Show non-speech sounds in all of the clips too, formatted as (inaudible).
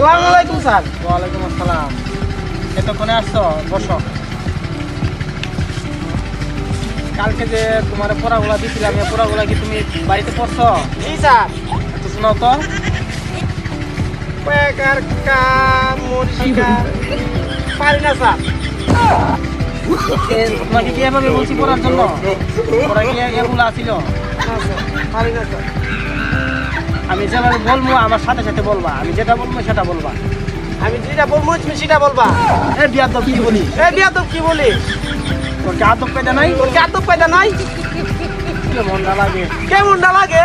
আসসালামু আলাইকুম স্যার। ওয়ালাইকুম আসসালাম। এতক্ষণে আসছো? বসো। কালকে যে তোমার পড়াগুলা দিছিলাম এই পড়াগুলা কি তুমি বাড়িতে পড়ছো জি স্যার। একটু শোনাও তো। পেকার কা মুর্শিকা পারি না স্যার। (laughs) তোমাকে কি এভাবে বলছি পড়ার জন্য? পড়া কি এগুলো স্যার। পারি না স্যার। আমি যেভাবে বলব আমার সাথে সাথে বলবা। আমি যেটা বলব সেটা বলবা। আমি যেটা বলব তুমি সেটা বলবা। এ বিয়ার কি বলি এ বিয়া তো কি বলি তোর কি আদব পেদা নাই? তোর কি আদব পায়দা নাই? মনটা লাগে? কেমনটা লাগে?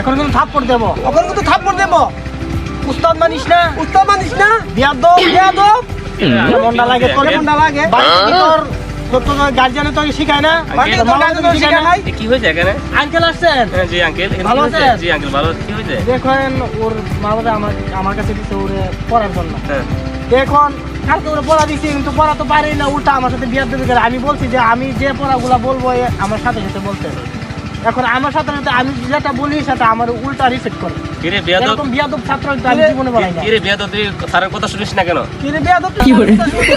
এখন কিন্তু থাপ্পড় দেবো। ওখানে কিন্তু থাপ্পড় দেবো। উস্তাদ মানিস না? উত্তম মানিস না? বিয়ার দো বিয়া তো মনটা লাগে তোর কেমনটা লাগে। তোর তোর তো গার্জিয়ানে তোকে শিখায় না। বাড়িতে তোর গার্জিয়ানে শিখায় নাই? এ কি হয়েছে এখানে আঙ্কেল আসছেন। হ্যাঁ, জি আঙ্কেল ভালো কি জি আঙ্কেল ভালো কি হয়েছে? দেখেন ওর মা বাবা আমার আমার কাছে ওরে পড়ার জন্য। হ্যাঁ। এখন কালকে ওরা পড়া দিচ্ছে কিন্তু পড়া তো না উল্টা আমার সাথে বিয়ার দেবে আমি বলছি যে আমি যে পড়াগুলো বলব আমার সাথে সাথে বলতে হবে। এখন আমার সাথে সাথে আমি যেটা বলি সেটা আমার উল্টা রিসেট করে। কিরে বিয়াদব? এরকম বিয়াদব ছাত্র তো আমি জীবনে বলাই না। কিরে বিয়াদব তুই স্যারের কথা শুনিস না কেন? কিরে বিয়াদব কি? আমি তোকে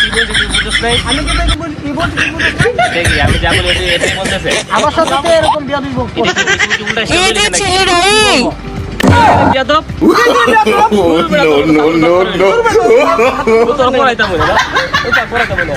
কি বলছি তুই বুঝছ নাই? আমি কিন্তু কি বল- কি বলছি কি বলছি? দেখি আমি যা বলি এটাই- এটাই বলতেছে। আমার সাথে তো এরকম বিয়াদব উল্টা বিয়াদব. তোর পড়াইতাম না। এটা পড়াইতাম না।